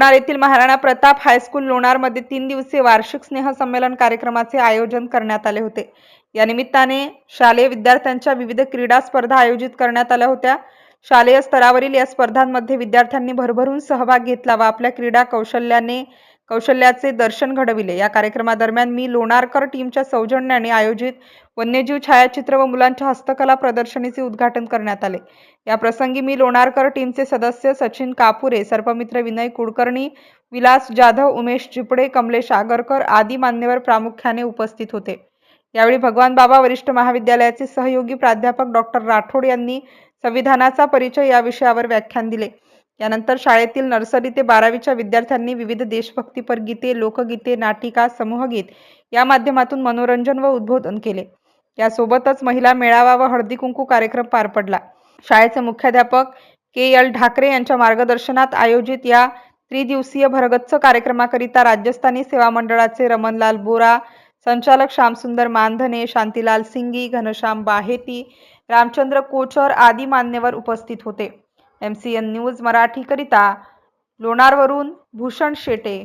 लोणार येथील महाराणा प्रताप हायस्कूल लोणारमध्ये तीन दिवसीय वार्षिक स्नेहसंमेलन कार्यक्रमाचे आयोजन करण्यात आले होते. या निमित्ताने शालेय विद्यार्थ्यांच्या विविध क्रीडा स्पर्धा आयोजित करण्यात आल्या होत्या. शालेय स्तरावरील या स्पर्धांमध्ये विद्यार्थ्यांनी भरभरून सहभाग घेतला व आपल्या क्रीडा कौशल्याने कौशल्याचे दर्शन घडविले. या कार्यक्रमादरम्यान मी लोणारकर टीमच्या सौजन्याने आयोजित वन्यजीव छायाचित्र व मुलांच्या हस्तकला प्रदर्शनीचे उद्घाटन करण्यात आले. या प्रसंगी मी लोणारकर टीमचे सदस्य सचिन कापुरे सर्पमित्र विनय कुलकर्णी विलास जाधव उमेश चिपडे कमलेश आगरकर आदी मान्यवर प्रामुख्याने उपस्थित होते. यावेळी भगवान बाबा वरिष्ठ महाविद्यालयाचे सहयोगी प्राध्यापक डॉक्टर राठोड यांनी संविधानाचा परिचय या विषयावर व्याख्यान दिले. यानंतर शाळेतील नर्सरी ते बारावीच्या विद्यार्थ्यांनी विविध देशभक्तीपर गीते लोकगीते नाटिका समूहगीत या माध्यमातून मनोरंजन व उद्बोधन केले. यासोबतच महिला मेळावा व हळदी कुंकू कार्यक्रम पार पडला. शाळेचे मुख्याध्यापक के एल ढाकरे यांच्या मार्गदर्शनात आयोजित या त्रिदिवसीय भरगच्च कार्यक्रमाकरिता राजस्थानी सेवा मंडळाचे रमणलाल बोरा संचालक श्यामसुंदर मानधने शांतीलाल सिंगी घनश्याम बाहेती रामचंद्र कोचर आदी मान्यवर उपस्थित होते. एम सी एन न्यूज मराठीकरिता लोणारवरून भूषण शेटे.